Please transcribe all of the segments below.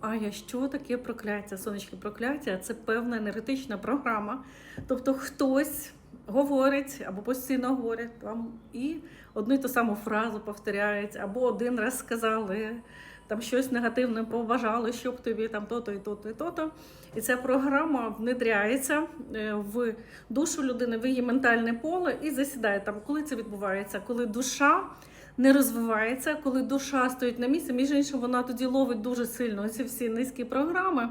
Ая, що таке прокляття? Сонечки, прокляття це певна енергетична програма. Тобто хтось говорить або постійно говорить там і одну і ту саму фразу повторяють, або один раз сказали, там щось негативне побажали, щоб тобі там то-то і то-то і то-то. І ця програма внедряється е, в душу людини, в її ментальне поле і засідає там. Коли це відбувається? Коли душа не розвивається, коли душа стоїть на місці, між іншим, вона тоді ловить дуже сильно ці всі низькі програми.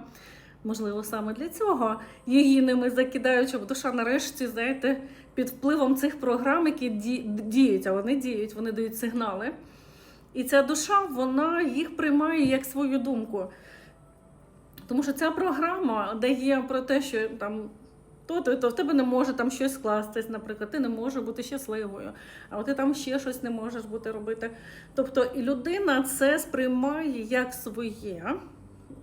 Можливо, саме для цього її ними закидають, щоб душа нарешті, знаєте, під впливом цих програм, які діють, а вони діють, вони дають сигнали. І ця душа, вона їх приймає як свою думку. Тому що ця програма дає про те, що там то, то, то в тебе не може там щось скластись, наприклад, ти не можеш бути щасливою, а ти там ще щось не можеш бути робити. Тобто, і людина це сприймає як своє,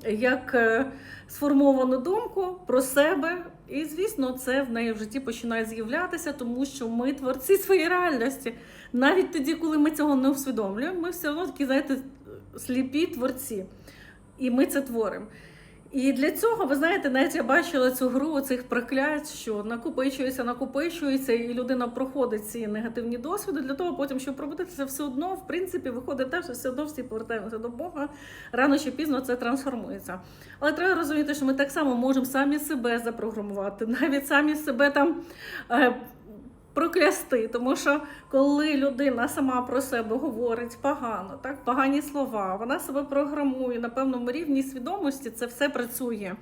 як е, сформовану думку про себе. І, звісно, це в неї в житті починає з'являтися, тому що ми творці своєї реальності. Навіть тоді, коли ми цього не усвідомлюємо, ми все одно такі, знаєте, сліпі творці. І ми це творимо. І для цього, ви знаєте, навіть я бачила цю гру цих проклять, що накопичується, накопичується, і людина проходить ці негативні досвіди для того, потім, щоб пробудитися, все одно, в принципі, виходить те, що все одно всі повертаємося до Бога. Рано чи пізно це трансформується. Але треба розуміти, що ми так само можемо самі себе запрограмувати, навіть самі себе там. Е, Проклясти, тому що коли людина сама про себе говорить погано, так погані слова, вона себе програмує на певному рівні свідомості. Це все працює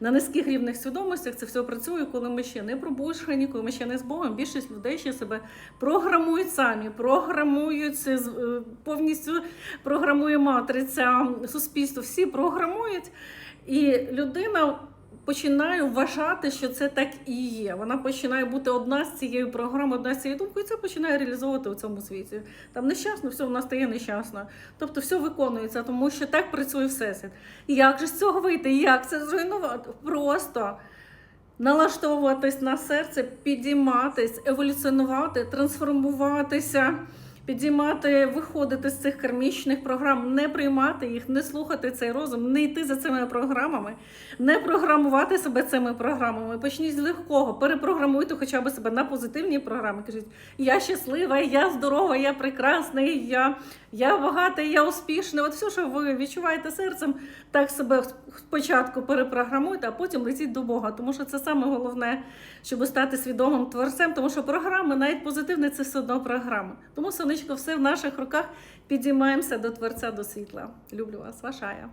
на низьких рівнях свідомостях. Це все працює, коли ми ще не пробушені, коли ми ще не з Богом. Більшість людей ще себе програмують самі, програмують е, повністю програмує матриця, суспільство. Всі програмують, і людина починає вважати, що це так і є. Вона починає бути одна з цією програмою, одна з цією думкою, і це починає реалізовувати у цьому світі. Там нещасно, все вона стає нещасно. Тобто все виконується, тому що так працює всесвіт. Як же з цього вийти? Як це зруйнувати? Просто. Налаштовуватись на серце, підійматись, еволюціонувати, трансформуватися, підіймати, виходити з цих кармічних програм, не приймати їх, не слухати цей розум, не йти за цими програмами, не програмувати себе цими програмами. Почніть з легкого, перепрограмуйте хоча б себе на позитивні програми. Кажіть, я щаслива, я здорова, я прекрасний, я, я багатий, я успішний. От все, що ви відчуваєте серцем, так себе спочатку перепрограмуйте, а потім летіть до Бога. Тому що це саме головне, щоб стати свідомим творцем, тому що програми, навіть позитивні, це все одно програми. Тому сонечко, все в наших руках підіймаємося до Творця, до світла. Люблю вас, ваша Ая.